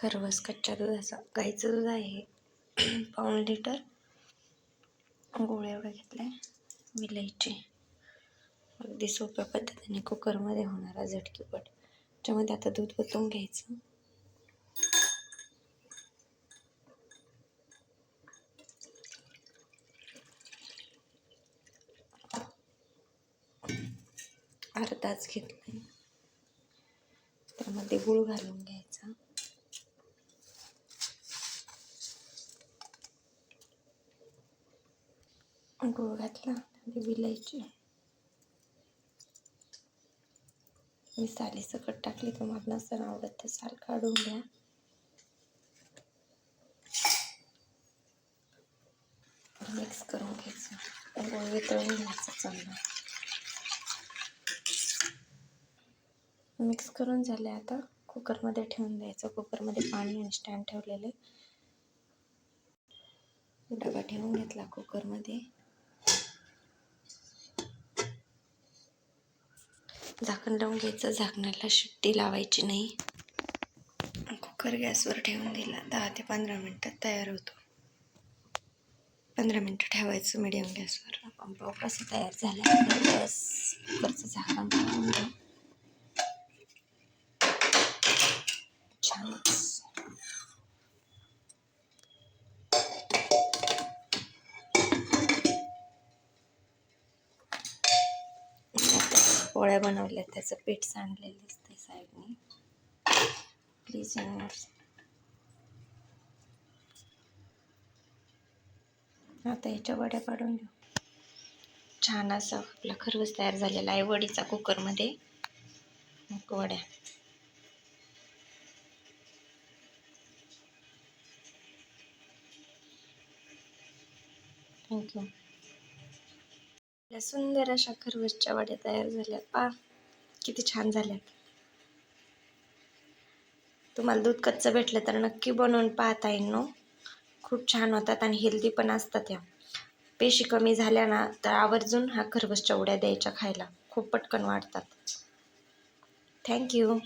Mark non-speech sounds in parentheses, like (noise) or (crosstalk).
खरवस कच्च्या दुधाचा गाईचं दूध आहे. (clears throat) पाऊण लिटर. गोळ्या एवढं घेतल्या. आहे विलायची. अगदी सोप्या पद्धतीने कुकरमध्ये होणारा झटकीपट त्याच्यामध्ये आता दूध ओतून घ्यायचं. अर्धाच घेतला त्यामध्ये गुळ घालून घ्यायचा. गुळ घातला त्यामध्ये विलायची मी साली सकट टाकली तुम्हाला नसेल आवडत तर साल काढून घ्या. मिक्स करून घ्यायचं. गोळ वितळून घ्यायचं चांगलं. मिक्स करून झाले आता. कुकरमध्ये ठेवून द्यायचं. कुकरमध्ये पाणी आणि स्टँड ठेवलेले डबा ठेवून घेतला कुकरमध्ये झाकण लावून घ्यायचं. झाकणाला शिट्टी लावायची नाही. कुकर गॅसवर ठेवून दिला. दहा ते पंधरा मिनटात तयार होतो. पंधरा मिनटं ठेवायचं मिडियम गॅसवर. पंप कसं तयार झालं. बस कुकरचं झाकण ठेवून छान. पोळ्या बनवल्या त्याचं पीठ सांडलेलं दिसतंय साईडने. प्लीज आता याच्या वड्या पाडून घेऊ छान असं आपला खरवस तयार झालेला आहे वडीचा कुकरमध्ये. मग वड्या. थँक्यू आपल्या सुंदर अशा खरवसच्या वड्या तयार झाल्यात. पा किती छान झाल्यात. तुम्हाला दूध कच्चं भेटलं तर नक्की बनवून पाहता येईल नो खूप छान होतात आणि हेल्दी पण असतात या. पेशी कमी झाल्या ना तर आवर्जून हा खरवसच्या उड्या द्यायच्या खायला. खूप पटकन वाढतात. थँक्यू